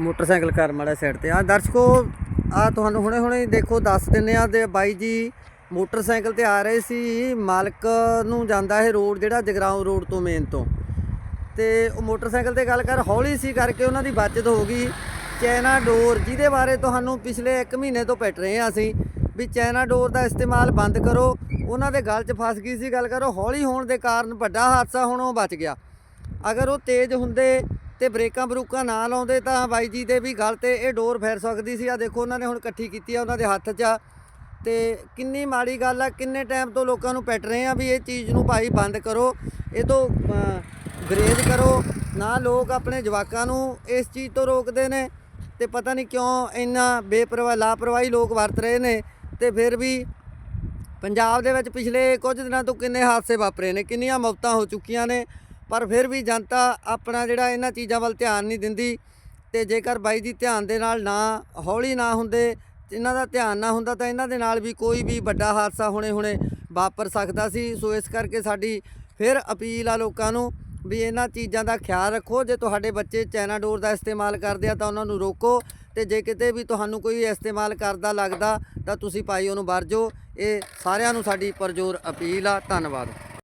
Motorcycle ਕਰ ਮਾੜਾ side ਤੇ। ਆ ਦਰਸ਼ਕੋ ਆ ਤੁਹਾਨੂੰ ਹੁਣੇ ਹੁਣੇ ਦੇਖੋ, ਦੱਸ ਦਿੰਨੇ ਆ ਤੇ ਬਾਈ ਜੀ ਮੋਟਰਸਾਈਕਲ ਤੇ ਆ ਰਹੇ ਸੀ। ਮਾਲਕ ਨੂੰ ਜਾਂਦਾ ਇਹ ਰੋਡ ਜਿਹੜਾ ਜਗਰਾਉਂ ਰੋਡ ਤੋਂ ਮੇਨ ਤੋਂ। ਤੇ ਉਹ ਮੋਟਰਸਾਈਕਲ ਤੇ ਗੱਲ ਕਰ, ਹੌਲੀ ਸੀ ਕਰਕੇ ਉਹਨਾਂ ਦੀ ਬਚਤ ਹੋ ਗਈ। ਚੈਨਾ ਡੋਰ, ਜਿਹਦੇ ਬਾਰੇ ਤੁਹਾਨੂੰ ਪਿਛਲੇ 1 ਮਹੀਨੇ ਤੋਂ ਪਿੱਟ ਰਹੇ ਆ ਅਸੀਂ, ਵੀ ਚੈਨਾ ਡੋਰ ਦਾ ਇਸਤੇਮਾਲ ਬੰਦ ਕਰੋ। ਉਹਨਾਂ ਦੇ ਗਲ 'ਚ ਫਸ ਗਈ ਸੀ, ਗੱਲ ਕਰੋ, ਹੌਲੀ ਹੋਣ ਦੇ ਕਾਰਨ ਵੱਡਾ ਹਾਦਸਾ ਹੁਣ ਉਹ ਬਚ ਗਿਆ। ਅਗਰ ਉਹ ਤੇਜ਼ ਹੁੰਦੇ ਤੇ ਬ੍ਰੇਕਾਂ ਬਰੂਕਾਂ ਨਾ ਲਾਉਂਦੇ ਤਾਂ ਬਾਈ ਜੀ ਦੇ ਵੀ ਗਲ ਤੇ ਇਹ ਡੋਰ ਫੇਰ ਸਕਦੀ ਸੀ। ਆ ਦੇਖੋ ਉਹਨਾਂ ਨੇ ਹੁਣ ਇਕੱਠੀ ਕੀਤੀ ਆ ਉਹਨਾਂ ਦੇ ਹੱਥ 'ਚ ਆ। ਤੇ ਕਿੰਨੀ ਮਾੜੀ ਗੱਲ ਆ ਕਿੰਨੇ ਟਾਈਮ ਤੋਂ ਲੋਕਾਂ ਨੂੰ ਪੈਟ ਰਹੇ ਆ ਵੀ ਇਹ ਚੀਜ਼ ਨੂੰ ਭਾਈ ਬੰਦ ਕਰੋ ਇਹ ਤੋਂ ਅਹ, ਗਰੇਜ ਕਰੋ। ਨਾ ਲੋਕ ਆਪਣੇ ਜਵਾਕਾਂ ਨੂੰ ਇਸ ਚੀਜ਼ ਤੋਂ ਰੋਕਦੇ ਨੇ ਤੇ ਪਤਾ ਨਹੀਂ ਕਿਉਂ ਇੰਨਾ ਬੇਪਰਵਾਹ ਲਾਪਰਵਾਹੀ ਲੋਕ ਵਰਤ ਰਹੇ ਨੇ ਤੇ ਫਿਰ ਵੀ ਪੰਜਾਬ ਦੇ ਵਿੱਚ ਪਿਛਲੇ ਕੁਝ ਦਿਨਾਂ ਤੋਂ ਕਿੰਨੇ ਹਾਦਸੇ ਵਾਪਰੇ ਨੇ ਕਿੰਨੀਆਂ ਮੌਤਾਂ ਹੋ ਚੁੱਕੀਆਂ ਨੇ। ਪਰ ਫਿਰ ਵੀ ਜਨਤਾ ਆਪਣਾ ਜਿਹੜਾ ਇਹਨਾਂ ਚੀਜ਼ਾਂ ਵੱਲ ਧਿਆਨ ਨਹੀਂ ਦਿੰਦੀ ਤੇ ਜੇਕਰ ਬਾਈ ਜੀ ਧਿਆਨ ਦੇ ਨਾਲ ਨਾ ਹੌਲੀ ਨਾ ਹੁੰਦੇ ਇਹਨਾਂ ਦਾ ਧਿਆਨ ਨਾ ਹੁੰਦਾ ਤਾਂ ਇਹਨਾਂ ਦੇ ਨਾਲ ਵੀ ਕੋਈ ਵੀ ਵੱਡਾ ਹਾਦਸਾ ਹੁਣੇ ਹੁਣੇ ਵਾਪਰ ਸਕਦਾ ਸੀ। ਸੋ ਇਸ ਕਰਕੇ ਸਾਡੀ ਫਿਰ ਅਪੀਲ ਆ ਲੋਕਾਂ ਨੂੰ ਵੀ ਇਹਨਾਂ ਚੀਜ਼ਾਂ ਦਾ ਖਿਆਲ ਰੱਖੋ। ਜੇ ਤੁਹਾਡੇ ਬੱਚੇ ਚਾਈਨਾ ਡੋਰ ਦਾ ਇਸਤੇਮਾਲ ਕਰਦੇ ਆ ਤਾਂ ਉਹਨਾਂ ਨੂੰ ਰੋਕੋ ਤੇ ਜੇ ਕਿਤੇ ਵੀ ਤੁਹਾਨੂੰ ਕੋਈ ਇਸਤੇਮਾਲ ਕਰਦਾ ਲੱਗਦਾ ਤਾਂ ਤੁਸੀਂ ਭਾਈ ਉਹਨੂੰ ਵਰਜੋ। ਇਹ ਸਾਰਿਆਂ ਨੂੰ ਸਾਡੀ ਪਰਜੋਰ ਅਪੀਲ ਆ। ਧੰਨਵਾਦ।